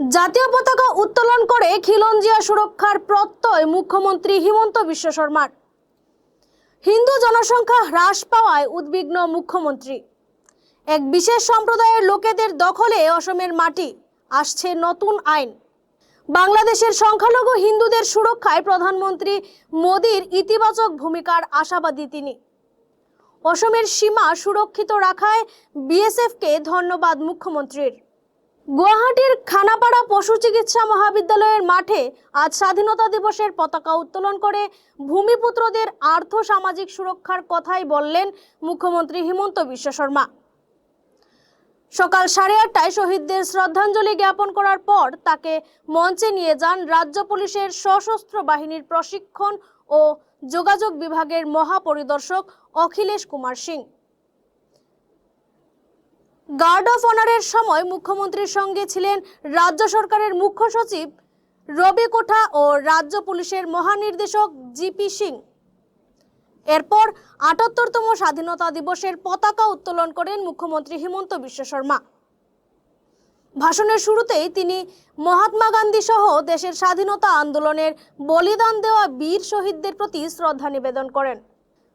জাতীয় পতাকা উত্তোলন করে খিলঞ্জিয়া সুরক্ষার প্রত্যয় মুখ্যমন্ত্রী হিমন্ত বিশ্ব শর্মার। হিন্দু জনসংখ্যা হ্রাস পাওয়ায় উদ্বিগ্ন মুখ্যমন্ত্রী। এক বিশেষ সম্প্রদায়ের লোকেদের দখলে অসমের মাটি, আসছে নতুন আইন। বাংলাদেশের সংখ্যালঘু হিন্দুদের সুরক্ষায় প্রধানমন্ত্রী মোদীর ইতিবাচক ভূমিকার আশাবাদী তিনি। অসমের সীমা সুরক্ষিত রাখায় বিএসএফকে ধন্যবাদ মুখ্যমন্ত্রীর। গুয়াহাটির খানাপাড়া পশু চিকিৎসা মহাবিদ্যালয়ের মাঠে আজ স্বাধীনতা দিবসের পতাকা উত্তোলন করে ভূমিপুত্রদের আর্থ সামাজিক সুরক্ষার কথাই বললেন মুখ্যমন্ত্রী হিমন্ত বিশ্ব শর্মা। সকাল সাড়ে আটটায় শহীদদের শ্রদ্ধাঞ্জলি জ্ঞাপন করার পর তাকে মঞ্চে নিয়ে যান রাজ্য পুলিশের সশস্ত্র বাহিনীর প্রশিক্ষণ ও যোগাযোগ বিভাগের মহাপরিদর্শক অখিলেশ কুমার সিং। গার্ড অফ অনারের সময় মুখ্যমন্ত্রীর সঙ্গে ছিলেন রাজ্য সরকারের মুখ্য সচিব রবি কোঠা ও রাজ্য পুলিশের মহানির্দেশক জিপি সিং। এরপর আটাত্তরতম স্বাধীনতা দিবসের পতাকা উত্তোলন করেন মুখ্যমন্ত্রী হিমন্ত বিশ্ব শর্মা। ভাষণের শুরুতেই তিনি মহাত্মা গান্ধী সহ দেশের স্বাধীনতা আন্দোলনের বলিদান দেওয়া বীর শহীদদের প্রতি শ্রদ্ধা নিবেদন করেন।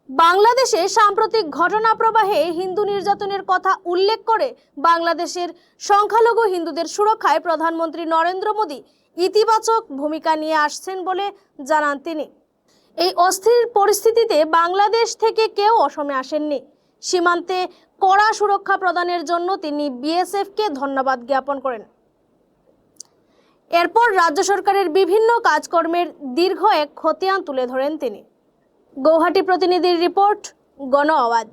বাংলাদেশে সাম্প্রতিক ঘটনা প্রবাহে হিন্দু নির্যাতনের কথা উল্লেখ করে বাংলাদেশের সংখ্যালঘু হিন্দুদের সুরক্ষায় প্রধানমন্ত্রী নরেন্দ্র মোদী ইতিবাচক ভূমিকা নিয়ে আসছেন বলে জানান তিনি। এই অস্থির পরিস্থিতিতে বাংলাদেশ থেকে কেউ অসমে আসেননি। সীমান্তে কড়া সুরক্ষা প্রদানের জন্য তিনি বিএসএফকে ধন্যবাদ জ্ঞাপন করেন। এরপর রাজ্য সরকারের বিভিন্ন কাজকর্মের দীর্ঘ এক খতিয়ান তুলে ধরেন তিনি। গৌহাটি প্রতিনিধির রিপোর্ট গণ আওয়াজ।